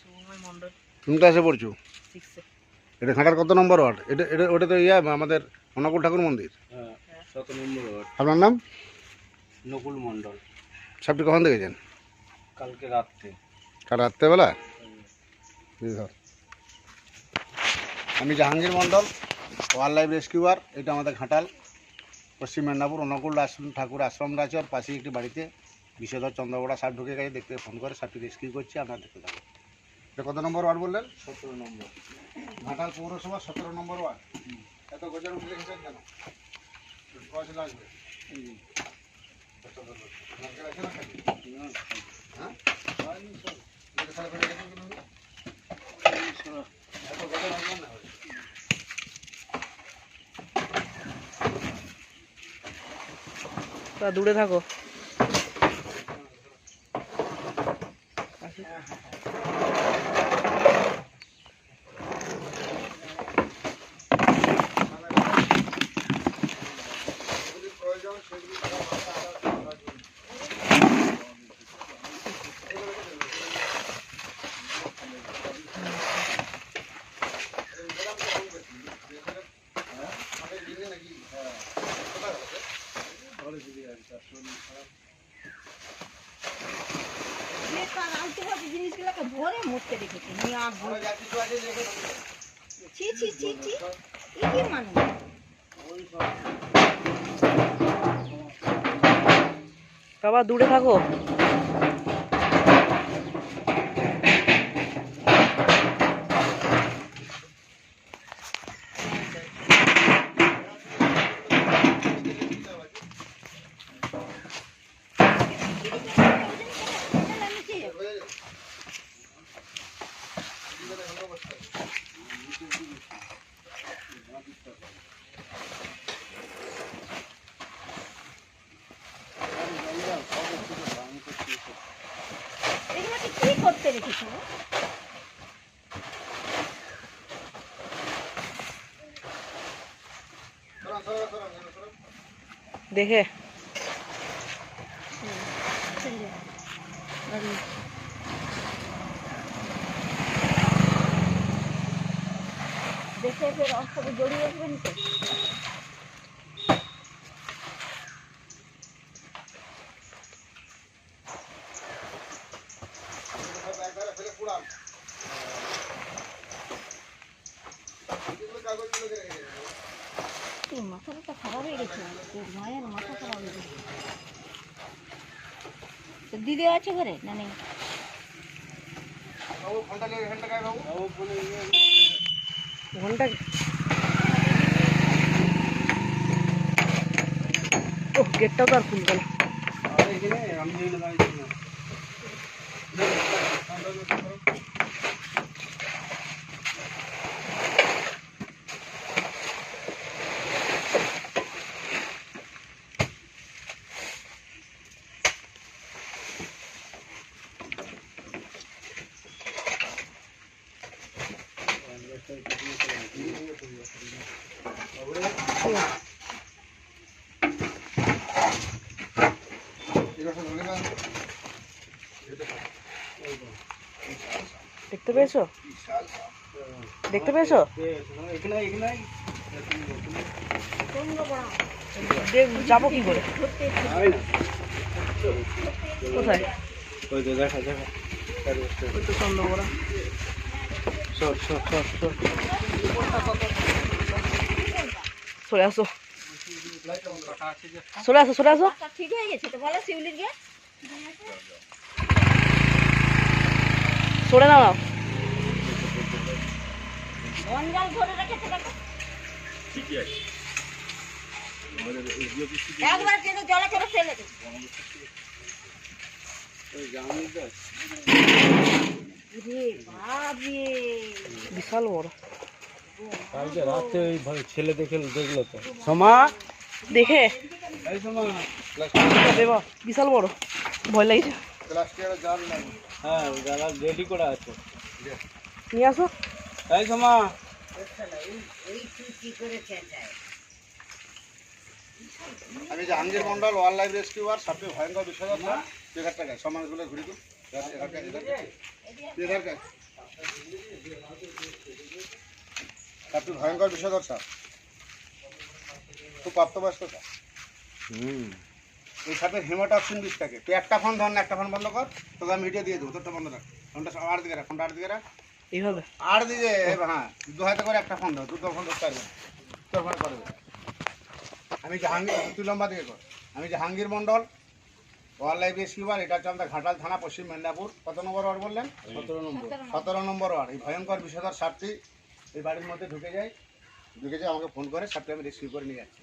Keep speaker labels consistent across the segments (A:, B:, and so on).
A: সুময় মণ্ডল
B: ক্লাসে পড়ছো? এটা ঘাটার কত নম্বর ওয়ার্ড? এটা এটা ওটা তো ইয়া আমাদের অনাকুল ঠাকুর মন্দির।
C: হ্যাঁ শত নম্বর ওয়ার্ড।
B: আপনার নাম?
C: নকুল মণ্ডল
B: সাপটি কখন দেখেছেন?
C: কালকে রাত্রে।
B: কাল রাত্রেবেলা? আমি Jahangir Mondal wildlife rescuer এটা আমাদের ঘাটাল পশ্চিম মেদিনীপুর অনুকূল আশ্রম ঠাকুর আশ্রম ওর পাশেই একটি বাড়িতে। বিষধর চন্দ্রগোড়া সাপ ঢুকে গেছে দেখতে ফোন করে সাপটি রেস্কিউ করছি আপনারা দেখতে থাকুন এটা কত নম্বর ওয়ার্ড বললেন?
C: সতেরো নম্বর।
B: ঘাটাল পৌরসভা সতেরো নম্বর ওয়ার্ড। এত গজার উঠে রেখেছেন কেন? গজ লাগবে। নারকেল আছে না খালি? হ্যাঁ? এটা তাহলে করে রেখেছেন কেন? এত গজা লাগবে না ভাই।
A: তা দূরে থাকো
B: যদি প্রয়োজন সেগুলি তারা মাথা আলাদা করে রাখবেন।
D: জিনিসগুলোকে ভরে মুখতে রেখেছে নিয়ে আর ভরে-
B: আমরা যা কিছু আছে রেখে দেবো।
D: ছি ছি ছি ছি। কি কি মানুষ?
A: বাবা দূরে থাকো
D: এগুলোকে কি করতে রেখেছে গো?
B: সরান, সরান, সরান, সরান, সরান।
A: দেখে
D: দেখে ফের অস্ত্রকে জড়িয়ে আসবেন তো
B: সব একবারে ফেলে পুড়ান। এগুলো কাগজগুলো রেখে দেবেন।
D: মাথাটা খারাপ হয়ে গেছে তোর মায়ের মাথা খারাপ হয়ে গেছে। তো দিদি আছে ঘরে না নেই।
A: ঘণ্টা ও গেটটাও তো আর খুলবে না। পেয়েছ? দেখতে পেয়েছ? যাব কি করে? কোথায়?
C: দেখা দেখা। সর সর সর সর।
A: আসো। সরে আসো সরে আসো।
D: ঠিক হয়ে গেছে তো বলো শিউলির গে
A: সরে নাও
D: ধরে রেখেছে একবার কিন্তু জলে করে ফেলে
A: বিশাল বড়।
C: কালকে রাতে ওই ছেলে দেখে দেখল তো। সমা?
A: দেখে। বিশাল বড়। ভয় লাগছে
C: হ্যাঁ রেডি করা আছে।
A: নিয়ে আসো।
C: এই সমা।
B: আমি Jahangir Mondal wildlife rescue আর সবচেয়ে ভয়ঙ্কর বিষয় আপনার এগার টাকায় সমাজগুলো ঘুরি তো সবচেয়ে ভয়ঙ্কর বিষয় স্যার খুব প্রাপ্তবয়স্ক স্যার
C: হুম।
B: এই সাথে হেমোটক্সিন বিষ থাকে। তুই একটা ফোন ধর না একটা ফোন বন্ধ কর তোকে আমি ভিডিও দিয়ে দেবো। তোরটা বন্ধ রাখ। ফোনটা আর দিকে রাখ ফোনটা আর দিকে রাখ।
A: এইভাবে।
B: আট দিকে হ্যাঁ দু হাতে করে একটা ফোন ধর দুটো ফোন পারবে তোর ফোন করবে আমি জাহাঙ্গীর তুই লম্বা দিকে কর। আমি Jahangir Mondal wildlife rescuer এটা হচ্ছে আমাদের ঘাটাল থানা পশ্চিম মেদিনীপুর। কত নম্বর ওয়ার্ড বললেন?
C: সতেরো নম্বর।
B: সতেরো নম্বর। ওয়ার্ড। এই ভয়ঙ্কর বিষধর সাপটি এই বাড়ির মধ্যে ঢুকে যায়। ঢুকে যায় আমাকে ফোন করে সাপটি আমি রেস্কিউ করে নিয়ে যাচ্ছি।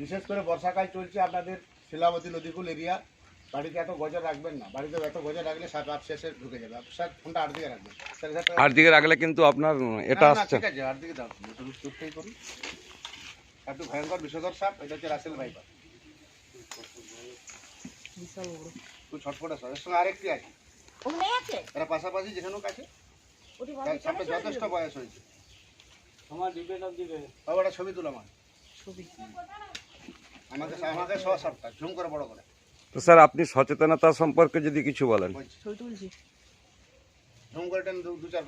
B: বিশেষ করে বর্ষাকাল চলছে আপনাদের শিলাবতী নদীকুল এরিয়া বাড়িতে এত গজর রাখবেন না। বাড়িতে এত গজর রাখলে সাপ আপশেষে ঢুকে যাবে। স্যার ফোনটা আট দিকে রাখবেন।
E: আর দিকে রাখলে কিন্তু আপনার এটা আসছে।
B: ঠিক আছে আট দিকে দাও। চুপটাই করুন। এত ভয়ঙ্কর বিষধর সাপ এটা হচ্ছে রাসেল ভাইপার।
A: বিশাল বড়।
B: তুই ছটফটে সাপ। এর সঙ্গে আরেকটি আছে।
D: ওখানে আছে?
B: এরা পাশাপাশি যেখানেও কাছে। সাপের যথেষ্ট বয়স হয়েছে।
C: আমার দিবে না দিবে
B: বাবা ছবি তুলো আমার
A: ছবি।
B: আমাকে আমাকে ছ সাপটা ঝুম করে বড় করে।
E: তো স্যার আপনি সচেতনতা সম্পর্কে যদি কিছু বলেন।
B: করে দু- দু চার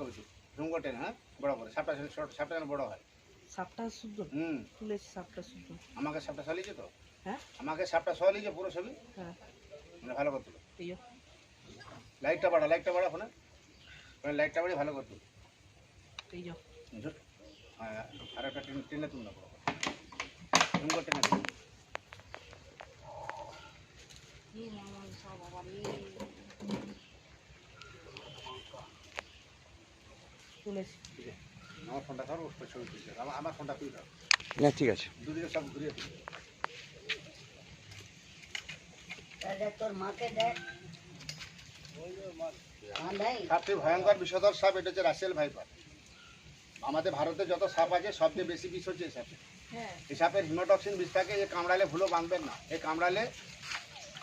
B: হ্যাঁ? বড় করে। সাপটা শর্ট সাপটা বড় হয়।
A: সাপটা শুদ্ধ?
B: হুম।
A: তুলেছি সাপটা শুদ্ধ।
B: আমাকে সাপটা সলিয়েছে তো?
A: হ্যাঁ।
B: আমাকে সাপটা সলিয়েছে পুরো ছবি?
A: হ্যাঁ।
B: মানে ভালো করতে লাইটটা বাড়া লাইটটা বাড়া ফোনে। ফোনে লাইটটা বাড়ি ভালো করতে হ্যাঁ আর একটা টেনে তুলনা বড় করে করে টেনে তুল।
D: কি মামা সব বাবা রে
A: তুলেছি
B: ঠিক আছে আমার ফোনটা ধর ওর ছবি তুলছে আমার আমার ফোনটা তুই ধর
E: না ঠিক আছে।
B: ভয়ঙ্কর বিষধর সাপ এটা হচ্ছে রাসেল ভাইপার। আমাদের ভারতে যত সাপ আছে সবচেয়ে বেশি বিষ হচ্ছে এই সাপে।
D: হ্যাঁ।
B: এই সাপের হিমোটক্সিন বিষ থাকে এ কামড়ালে ভুলো বাঁধবেন না। এ কামড়ালে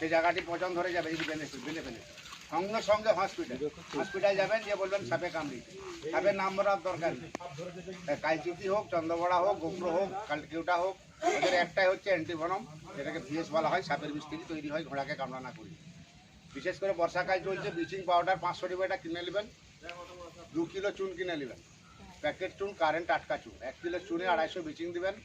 B: সেই জায়গাটি পচন ধরে যাবে, এই বেনে বেনে বেনে সঙ্গে সঙ্গে হসপিটাল হসপিটাল যাবেন যে বলবেন সাপে কামড়িয়েছে সাপের নাম বলার দরকার নেই। কালচুতি হোক, চন্দ্রবড়া হোক, গোপ্র হোক কালকিউটা হোক ওদের একটাই হচ্ছে অ্যান্টিভনম যেটাকে ভিএস বলা হয়, সাপের থেকে তৈরি হয়, ঘোড়াকে কামড়া না করি বিশেষ করে বর্ষাকাল চলছে ব্লিচিং পাউডার পাঁচশো টাকা কিনে নেবেন, দু কিলো চুন কিনে নেবেন। প্যাকেট চুন কারেন্ট আটকা চুন, এক কিলো চুনে আড়াইশো ব্লিচিং দিবেন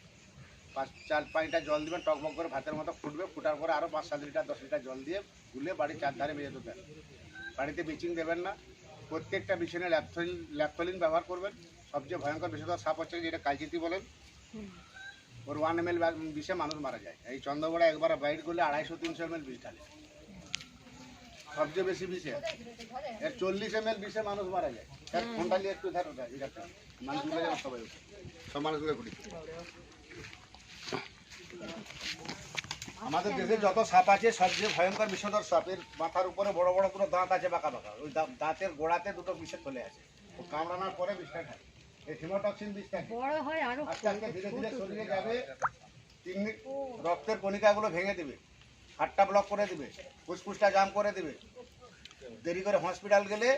B: পাঁচ, চার পাঁচটা জল দিবেন, টকবক করে ভাতের মতো ফুটবে, ফুটার পরে আরও পাঁচ, সাত লিটার, দশ লিটার জল দিয়ে গুলে বাড়ির চারধারে বেজে দেবেন। বাড়িতে ব্লিচিং দেবেন না। প্রত্যেকটা বিছানে ল্যাপথলিন ল্যাপথলিন ব্যবহার করবেন। সবচেয়ে ভয়ঙ্কর বিষয়টা সাপ হচ্ছে যেটা কালচিতি বলেন। ওর ওয়ান এম এল বিষে মানুষ মারা যায়। এই চন্দ্রবড়া একবার বাইট করলে আড়াইশো, তিনশো এম এল বিষ ঢালে। সবচেয়ে বেশি বিষে। এর চল্লিশ এম এল বিষে মানুষ মারা যায়। ফোনটা নিয়ে একটু ধার যেন সবাই উঠে। সব মানুষগুলো ঘুরি আমাদের দেশে যত সাপ আছে সবচেয়ে ভয়ঙ্কর বিষধর সাপের মাথার উপরে বড় বড় দুটো দাঁত আছে বাঁকা বাঁকা। ওই দাঁতের গোড়াতে দুটো বিষে চলে ও কামড়ানোর পরে বিষটা খায়। এই হিমোটক্সিন বিষ থাকে
D: বড় হয় আরও
B: আস্তে আস্তে ধীরে ধীরে শরীরে যাবে কিডনি রক্তের কণিকাগুলো ভেঙে দিবে হাটটা ব্লক করে দিবে ফুসফুসটা জাম করে দিবে। দেরি করে হসপিটাল গেলে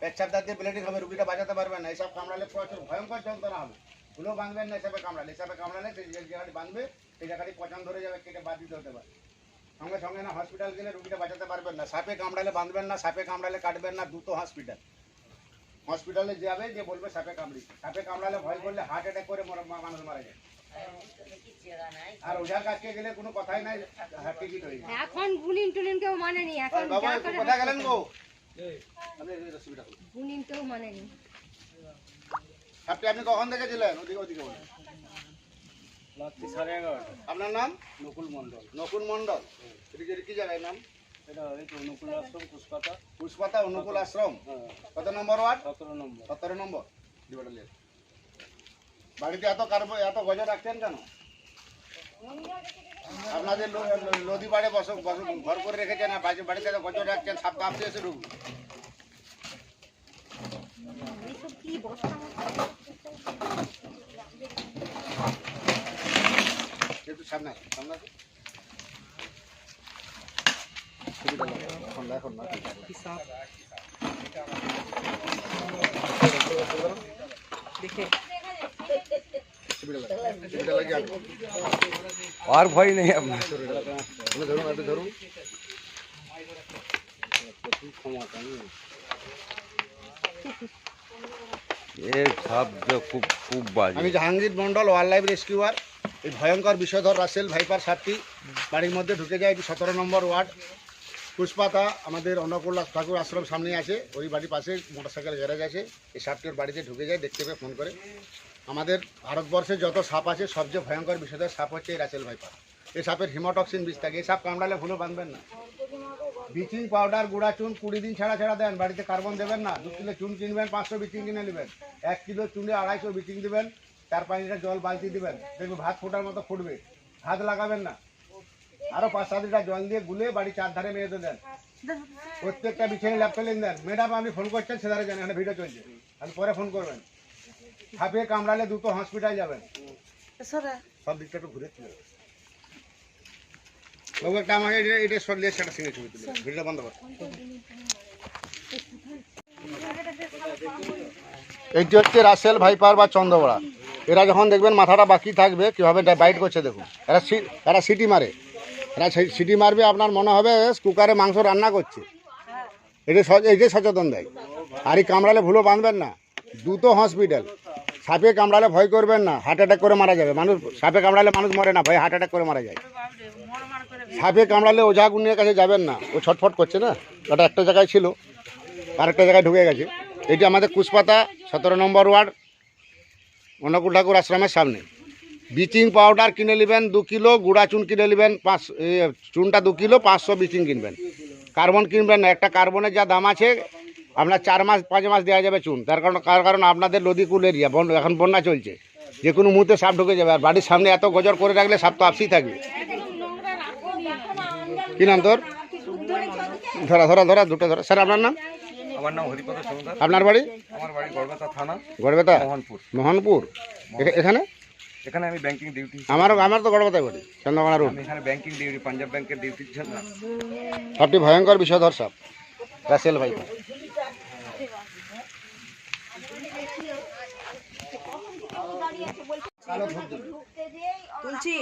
B: পেচ্ছাপ দাঁত দিয়ে ব্লেডিং হবে রুগীটা বাঁচাতে পারবে না। এইসব কামড়ালে প্রচুর ভয়ঙ্কর যন্ত্রণা হবে। ভুলেও বাঁধবেন না হিসাবে কামড়ালে হিসাবে কামড়ালে সেই জায়গাটি বাঁধবে সেই জায়গাটি পচন ধরে যাবে কেটে বাদ দিতে হতে পারে। সঙ্গে সঙ্গে না হসপিটাল গেলে রুগীটা বাঁচাতে পারবেন না। সাপে কামড়ালে বাঁধবেন না সাপে কামড়ালে কাটবেন না দুটো হসপিটাল হসপিটালে যাবে যে বলবে সাপে কামড়িছে সাপে কামড়ালে ভয় করলে হার্ট অ্যাটাক করে মানুষ মারা যায়। আর ওঝার কাছে গেলে কোনো কথাই নাই টিকিট হয়ে যায়।
F: এখন গুনিন টুনিন কেউ এখন
B: বাবা
F: যা
B: একটু
F: করে
B: কোথায় গেলেন গো। আপনি এই রেসিপিটা বলুন।
F: গুনিন কেউ মানেনি
B: আপনি কখন দেখেছিলেন ওদিকে ওদিকে বলুন।
C: রাত্রি সাড়ে এগারোটা।
B: আপনার নাম?
C: নকুল মণ্ডল।
B: নকুল মণ্ডল। এদিকে কি জায়গায় নাম?
C: এটা এই নকুল আশ্রম পুষ্পাতা।
B: পুষ্পাতা অনুকূল আশ্রম। কত নম্বর ওয়ার্ড?
C: সতেরো নম্বর।
B: সতেরো নম্বর। বাড়িতে এত কার্ব এত গজা রাখছেন কেন? আপনাদের নদী বাড়ে বস বস ঘর করে রেখেছেন আর বাড়ি- বাড়িতে এত গজা রাখছেন সাপ কাঁপতে এসে ঢুকবে একটু সামনে আসুন, সামনে আসুন। ছবিটা লাগাও, এখন না, এখন না, ঠিক আছে।
A: কি সাপ দেখে
B: ছবিটা লাগাও, ছবিটা লাগিয়ে আনব।
E: আর ভয় নেই আপনার
B: আপনি ধরুন আপনি ধরুন
E: এ খুব খুব
B: আমি Jahangir Mondal wildlife rescuer. এই ভয়ঙ্কর বিষধর রাসেল ভাইপার সাপটি বাড়ির মধ্যে ঢুকে যায়, এটি সতেরো নম্বর ওয়ার্ড। পুষ্পাতা, আমাদের অন্নপূর্ণা ঠাকুর আশ্রম সামনে আছে। ওই বাড়ির পাশে মোটরসাইকেল গ্যারেজ আছে। এই সাপটি ওর বাড়িতে ঢুকে যায়, দেখতে পেয়ে ফোন করে। আমাদের ভারতবর্ষে যত সাপ আছে সবচেয়ে ভয়ঙ্কর বিষধর সাপ হচ্ছে এই রাসেল ভাইপার। এই সাপের হিমোটক্সিন বিষ থাকে। এই সাপ কামড়ালে ভুলো বাঁধবেন না। ব্লিচিং পাউডার গুঁড়া চুন কুড়ি দিন ছাড়া ছাড়া দেন বাড়িতে কার্বন দেবেন না দু কিলো চুন কিনবেন পাঁচশো বিচিং কিনে নেবেন এক কিলো চুনে আড়াইশো বিচিং দিবেন চার পাঁচ লিটার জল বালতি দিবেন দেখবেন ভাত ফোটার মতো ফুটবে ভাত লাগাবেন না। আরও পাঁচ সাত লিটার জল দিয়ে গুলে বাড়ি চার ধারে মেয়েতে দেন। প্রত্যেকটা বিছানে ল্যাপটপে দেন। ম্যাডাম আপনি ফোন করছেন সেধারে জানেন এখানে ভিডিও চলছে। আপনি পরে ফোন করবেন। সাপে কামড়ালে দুটো হসপিটাল যাবেন। সব দিকটা একটু ঘুরে এটা এইটি হচ্ছে রাসেল ভাইপার বা চন্দ্রবড়া। এরা যখন দেখবেন মাথাটা বাকি থাকবে, কীভাবে বাইট করছে দেখুন। এরা এরা সিটি মারে। এরা সিটি মারবে, আপনার মনে হবে কুকারে মাংস রান্না করছে। এটা এইটাই সচেতন দেয়। আর এই কামড়ালে ভুলো বাঁধবেন না। দুটো হসপিটাল সাপে কামড়ালে ভয় করবেন না হার্ট অ্যাটাক করে মারা যাবে। মানুষ সাপে কামড়ালে মানুষ মরে না, ভয় হার্ট অ্যাটাক করে মারা যায়। সাপে কামড়ালে ওঝা গুনির কাছে যাবেন না, ও ছটফট করছে না? ওটা একটা জায়গায় ছিল, আরেকটা জায়গায় ঢুকে গেছে। এটি আমাদের কুশপাতা, সতেরো নম্বর ওয়ার্ড অনুকূল ঠাকুর আশ্রমের সামনে। ব্লিচিং পাউডার কিনে নেবেন দু কিলো, গুঁড়া চুন কিনে নেবেন পাঁচ চুনটা দু কিলো, পাঁচশো ব্লিচিং কিনবেন। কার্বন কিনবেন না, একটা কার্বনের যা দাম আছে আপনার চার মাস পাঁচ মাস দেওয়া যাবে চুন। তার কারণ কার কারণ আপনাদের নদীকুল এরিয়া বন এখন বন্যা চলছে। যে কোনো মুহূর্তে সাপ ঢুকে যাবে। আর বাড়ির সামনে এত গজর করে রাখলে সাপ তো আপসি থাকবে। কি নাম তোর? ধরা ধরা ধরা দুটো ধরা। স্যার আপনার নাম?
E: আমার নাম হরিপদ সৌদার।
B: আপনার বাড়ি?
E: আমার বাড়ি গড়বেতা থানা
B: গড়বেতা?
E: মোহনপুর।
B: মোহনপুর। এখানে?
E: এখানে আমি ব্যাংকিং ডিউটি
B: আমার আমার তো গড়বেতায় বাড়ি চন্দ্রকোনা রোড
E: এখানে ব্যাংকিং ডিউটি পাঞ্জাব ব্যাংকের জন্য
B: সবটি ভয়ঙ্কর বিষধর সাপ। রাসেল ভাই।
A: তুলছি।